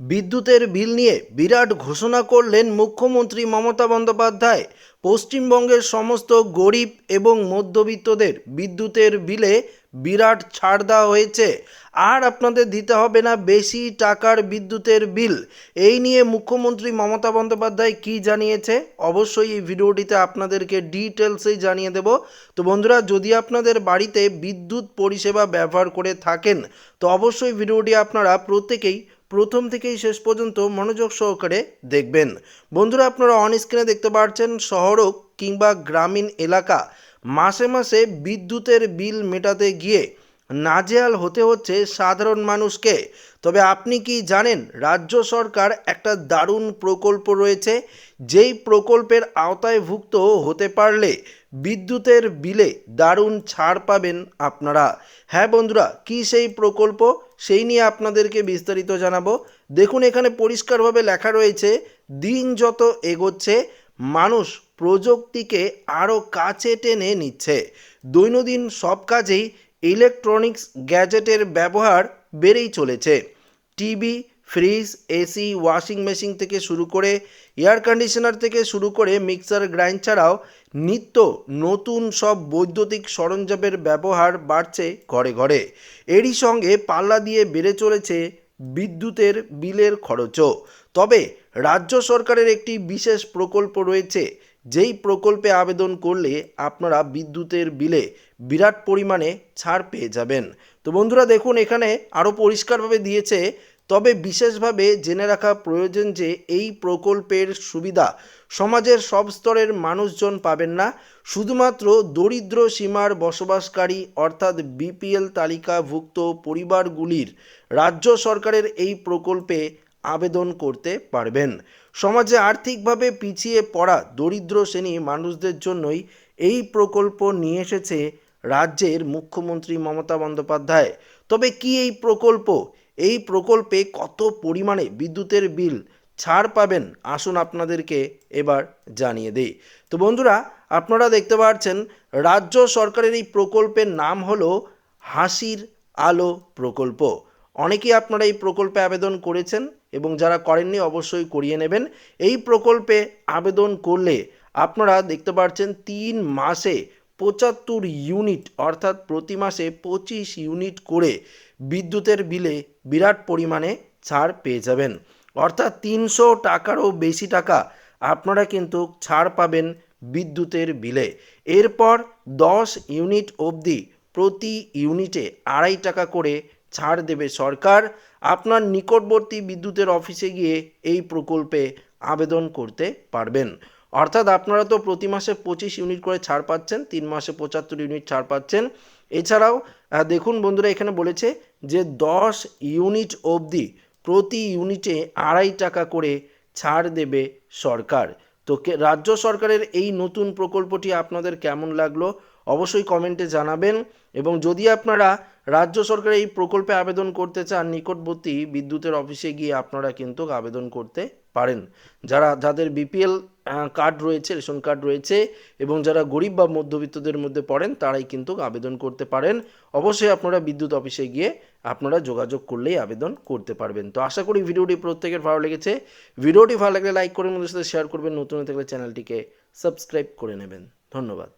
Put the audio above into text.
বিদ্যুতের বিল নিয়ে বিরাট ঘোষণা করলেন মুখ্যমন্ত্রী মমতা বন্দ্যোপাধ্যায়। পশ্চিমবঙ্গের সমস্ত গরিব এবং মধ্যবিত্তদের বিদ্যুতের বিলে বিরাট ছাড় দেওয়া হয়েছে। আর আপনাদের দিতে হবে না বেশি টাকার বিদ্যুতের বিল। এই নিয়ে মুখ্যমন্ত্রী মমতা বন্দ্যোপাধ্যায় কি জানিয়েছে? অবশ্যই এই ভিডিওটিতে আপনাদেরকে ডিটেলসেই জানিয়ে দেব। তো বন্ধুরা, যদি আপনাদের বাড়িতে বিদ্যুৎ পরিষেবা ব্যবহার করে থাকেন, তো অবশ্যই ভিডিওটি আপনারা প্রত্যেকেই প্রথম থেকেই শেষ পর্যন্ত মনোযোগ সহকারে দেখবেন। বন্ধুরা, আপনারা অন স্ক্রিনে দেখতে পাচ্ছেন শহর কিংবা গ্রামীণ এলাকা, মাসে মাসে বিদ্যুতের বিল মেটাতে গিয়ে নাজেহাল হতে হচ্ছে সাধারণ মানুষকে। তবে আপনি কি জানেন, রাজ্য সরকার একটা দারুণ প্রকল্প রয়েছে, যেই প্রকল্পের আওতায়ভুক্ত হতে পারলে বিদ্যুতের বিলে দারুণ ছাড় পাবেন আপনারা। হ্যাঁ বন্ধুরা, কি সেই প্রকল্প? সেই নিয়ে আপনাদেরকে বিস্তারিত জানাব। দেখুন, এখানে পরিষ্কারভাবে লেখা রয়েছে, দিন যত এগোচ্ছে, মানুষ প্রযুক্তিকে আরও কাছে টেনে নিচ্ছে। দৈনন্দিন সব কাজেই ইলেকট্রনিক্স গ্যাজেটের ব্যবহার বেড়েই চলেছে। TV, fridge, AC, washing machine থেকে শুরু করে এয়ার কন্ডিশনার থেকে শুরু করে মিক্সার গ্রাইন্ড ছাড়াও নিত্য নতুন সব বৈদ্যুতিক সরঞ্জামের ব্যবহার বাড়ছে ঘরে ঘরে। এরই সঙ্গে পাল্লা দিয়ে বেড়ে চলেছে বিদ্যুতের বিলের খরচও। তবে রাজ্য সরকারের একটি বিশেষ প্রকল্প রয়েছে যেই প্রকল্পে আবেদন করলে আপনারা বিদ্যুতের বিলে বিরাট পরিমাণে ছাড় পেয়ে যাবেন। তো বন্ধুরা দেখুন, এখানে আরও পরিষ্কারভাবে দিয়েছে, তবে বিশেষভাবে জেনে রাখা প্রয়োজন যে এই প্রকল্পের সুবিধা সমাজের সব স্তরের মানুষজন পাবেন না। শুধুমাত্র দরিদ্র সীমার বসবাসকারী অর্থাৎ বিপিএল তালিকাভুক্ত পরিবারগুলির রাজ্য সরকারের এই প্রকল্পে আবেদন করতে পারবেন। সমাজে আর্থিকভাবে পিছিয়ে পড়া দরিদ্র শ্রেণি মানুষদের জন্যই এই প্রকল্প নিয়ে এসেছে রাজ্যের মুখ্যমন্ত্রী মমতা বন্দ্যোপাধ্যায়। তবে কি এই প্রকল্প? এই প্রকল্পে কত পরিমাণে বিদ্যুতের বিল ছাড় পাবেন? আসুন আপনাদেরকে এবার জানিয়ে দেই। তো বন্ধুরা, আপনারা দেখতে পাচ্ছেন, রাজ্য সরকারের এই প্রকল্পের নাম হলো হাসির আলো প্রকল্প। অনেকেই আপনারা এই প্রকল্পে আবেদন করেছেন এবং যারা করেননি অবশ্যই করিয়ে নেবেন। এই প্রকল্পে আবেদন করলে আপনারা দেখতে পাচ্ছেন তিন মাসে পঁচাত্তর ইউনিট, অর্থাৎ প্রতি মাসে পঁচিশ ইউনিট করে বিদ্যুতের বিলে বিরাট পরিমাণে ছাড় পেয়ে যাবেন। অর্থাৎ তিনশো টাকারও বেশি টাকা আপনারা কিন্তু ছাড় পাবেন বিদ্যুতের বিলে। এরপর দশ ইউনিট অবধি প্রতি ইউনিটে আড়াই টাকা করে ছাড় দেবে সরকার। আপনার নিকটবর্তী বিদ্যুতের অফিসে গিয়ে এই প্রকল্পে আবেদন করতে পারবেন। অর্থাৎ আপনারা তো প্রতি মাসে পঁচিশ ইউনিট করে ছাড় পাচ্ছেন, তিন মাসে পঁচাত্তর ইউনিট ছাড় পাচ্ছেন। এছাড়াও দেখুন বন্ধুরা, এখানে বলেছে যে দশ ইউনিট অবধি প্রতি ইউনিটে আড়াই টাকা করে ছাড় দেবে সরকার। তো রাজ্য সরকারের এই নতুন প্রকল্পটি আপনাদের কেমন লাগল অবশ্যই কমেন্টে জানাবেন। এবং যদি আপনারা রাজ্য সরকার এই প্রকল্পে আবেদন করতে চান, নিকটবর্তী বিদ্যুতের অফিসে গিয়ে আপনারা কিন্তু আবেদন করতে পারেন। যারা, যাদের বিপিএল কার্ড রয়েছে, রেশন কার্ড রয়েছে এবং যারা গরিব বা মধ্যবিত্তদের মধ্যে পড়েন, তারাই কিন্তু আবেদন করতে পারেন। অবশ্যই আপনারা বিদ্যুৎ অফিসে গিয়ে আপনারা যোগাযোগ করলেই আবেদন করতে পারবেন। তো আশা করি ভিডিওটি প্রত্যেকের ভালো লেগেছে। ভিডিওটি ভালো লাগলে লাইক করে মধ্যে সাথে শেয়ার করবেন। নতুন থাকলে চ্যানেলটিকে সাবস্ক্রাইব করে নেবেন। ধন্যবাদ।